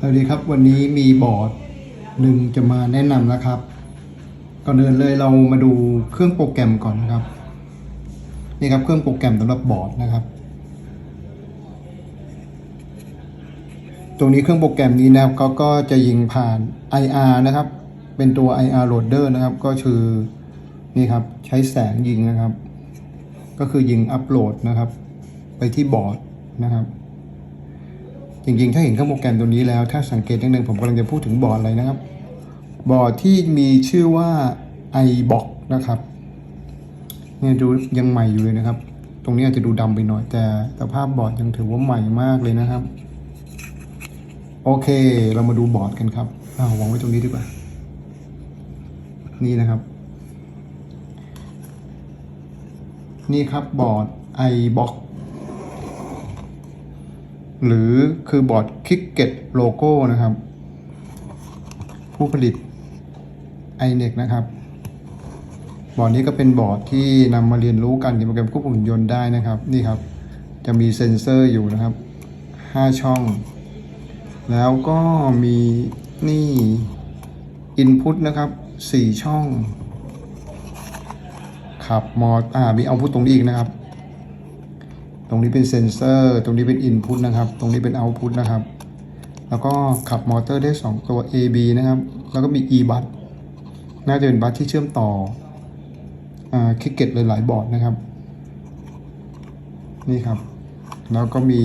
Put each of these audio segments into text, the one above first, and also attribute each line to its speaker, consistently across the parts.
Speaker 1: สวัสดีครับวันนี้มีบอร์ดหนึ่งจะมาแนะนำนะครับ ก่อนอื่นเลยเรามาดูเครื่องโปรแกรมก่อนนะครับ นี่ครับเครื่องโปรแกรมสำหรับบอร์ดนะครับ ตรงนี้เครื่องโปรแกรมนี้นะครับก็ก็จะยิงผ่าน IR นะครับ เป็นตัว IR loader นะครับ ก็คือนี่ครับใช้แสงยิงนะครับ ก็คือยิงอัปโหลดนะครับ ไปที่บอร์ดนะครับ จริงๆ ถ้าเห็นเครื่องโปรแกรมตัวนี้แล้ว ถ้าสังเกตนิดนึงผมกำลังจะพูดถึงบอร์ดอะไรนะครับ บอร์ดที่มีชื่อว่า iBox นะครับเนี่ยดูยังใหม่อยู่เลยนะครับ ตรงนี้อาจจะดูดำไปหน่อย แต่สภาพบอร์ดยังถือว่าใหม่มากเลยนะครับ โอเค เรามาดูบอร์ดกันครับอ้าววางไว้ตรงนี้ดีกว่า นี่นะครับ นี่ครับบอร์ด iBox หรือคือบอร์ดคิกเก็ตโลโก้นะครับ ผู้ผลิต iNet นะครับ บอร์ดนี้ก็เป็นบอร์ดที่นำมาเรียนรู้การเขียนโปรแกรมควบคุมหุ่นยนต์ได้นะครับ นี่ครับ จะมีเซ็นเซอร์อยู่นะครับ 5 ช่อง แล้วก็มีนี่ Input นะครับ 4 ช่องขับมออ่ามีเอาพุตตรงนี้อีกนะครับ ตรงนี้เป็นเซนเซอร์ ตรงนี้เป็น Input นะครับ ตรงนี้เป็น Output นะครับ แล้วก็ขับมอเตอร์ได้ 2 ตัว AB นะครับ แล้วก็มี E บัตน่าจะเป็นบัตที่เชื่อมต่ออคิกเก็ตหลายๆบอร์ดนะครับ นี่ครับ แล้วก็มี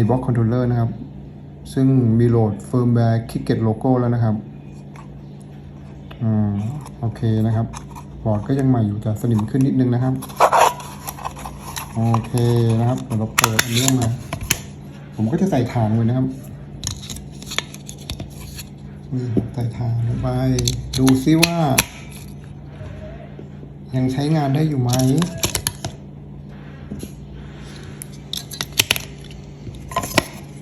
Speaker 1: iBox Controller นะครับ ซึ่งมีโหลด Firmware Cricket Logo แล้วนะครับอ่าโอเคนะครับ บอร์ดก็ยังใหม่อยู่แต่สนิมขึ้นนิดนึงนะครับ โอเคนะครับเดี๋ยวเราเปิดอันนี้ออกมาผมก็จะใส่ถ่านเลยนะครับนี่ใส่ถ่านลงไป ดูซิว่า ยังใช้งานได้อยู่ไหม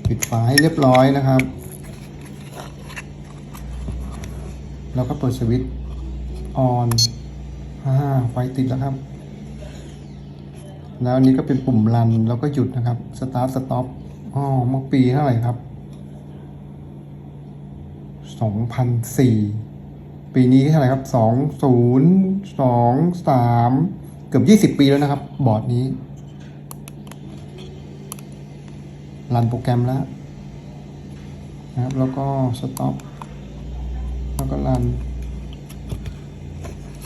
Speaker 1: ปิดฝาให้เรียบร้อยนะครับ แล้วก็เปิดสวิตช์ออนอ่าไฟติดแล้วครับ แล้วอันนี้ก็เป็นปุ่มรันแล้วก็หยุดนะครับสตาร์ทสต็อปอ๋อเมื่อปีเท่าไหร่ครับ 2004 ปีนี้เท่าไหร่ครับ 2023 เกือบ 20 ปีแล้วนะครับ บอร์ดนี้ รันโปรแกรมแล้วนะครับ แล้วก็สต็อปแล้วก็รัน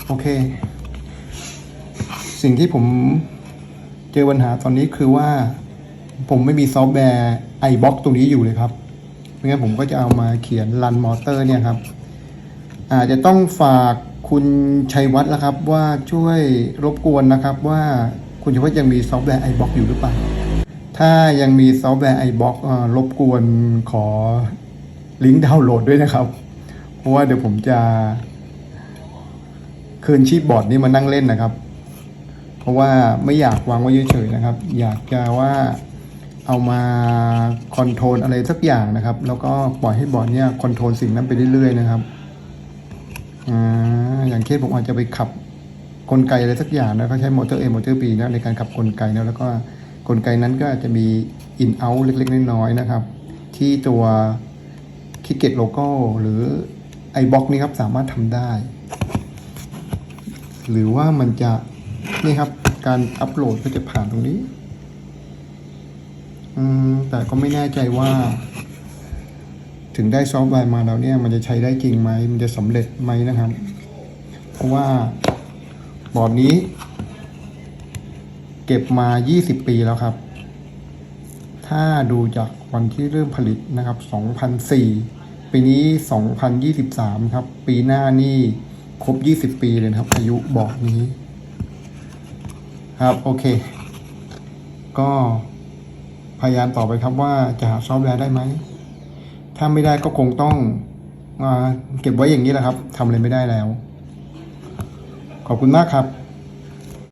Speaker 1: โอเค สิ่งที่ผม เจอปัญหาตอนนี้คือว่า ผมไม่มีซอฟต์แวร์ iBox ตรงนี้อยู่เลยครับไม่งั้นผมก็จะเอามาเขียนรันมอเตอร์เนี่ยครับอาจจะต้องฝากคุณชัยวัฒน์แล้วครับ ว่าช่วยรบกวนนะครับ ว่าคุณชัยวัฒน์ยังมีซอฟต์แวร์ iBox อกอยู่หรือเปล่าถ้ายังมีซอฟต์แวร์ iBox อ่ารบกวนขอลิงก์ดาวน์โหลดด้วยนะครับ เพราะว่าเดี๋ยวผมจะคืนชีพบอร์ดนี้มานั่งเล่นนะครับ ราะว่าไม่อยากวางไว้เฉยๆนะครับ อยากจะว่าเอามาคอนโทรลอะไรสักอย่างนะครับ แล้วก็ปล่อยให้บอร์ดเนี่ยคอนโทรลสิ่งนั้นไปเรื่อยๆนะครับออย่างเช่นผมอาจจะไปขับกลไกอะไรสักอย่างนะเขาใช้มอเตอร์ A มอเตอร์ B นะในการขับกลไกนะแล้วก็กลไกนั้นก็อาจจะมี in out เล็กๆน้อยๆนะครับ ที่ตัวคิกเก็ตโลโก้หรือ iBox นี้ครับสามารถทำได้ หรือว่ามันจะ นี่ครับ การอัปโหลดก็จะผ่านตรงนี้ อืม แต่ก็ไม่แน่ใจว่า ถึงได้ซอฟต์แวร์มาแล้วเนี่ย มันจะใช้ได้จริงไหม มันจะสำเร็จไหมนะครับ เพราะว่าบอร์ดนี้ เก็บมา 20 ปีแล้วครับ ถ้าดูจากวันที่เริ่มผลิตนะครับ 2004 ปีนี้ 2023 ครับ ปีหน้านี่ครบ 20 ปีเลยครับ อายุบอร์ดนี้ ครับโอเค ก็พยายามต่อไปครับว่าจะหาซอฟต์แวร์ได้ไหม ถ้าไม่ได้ก็คงต้องมาเก็บไว้อย่างนี้แหละครับทำอะไรไม่ได้แล้ว ขอบคุณมากครับ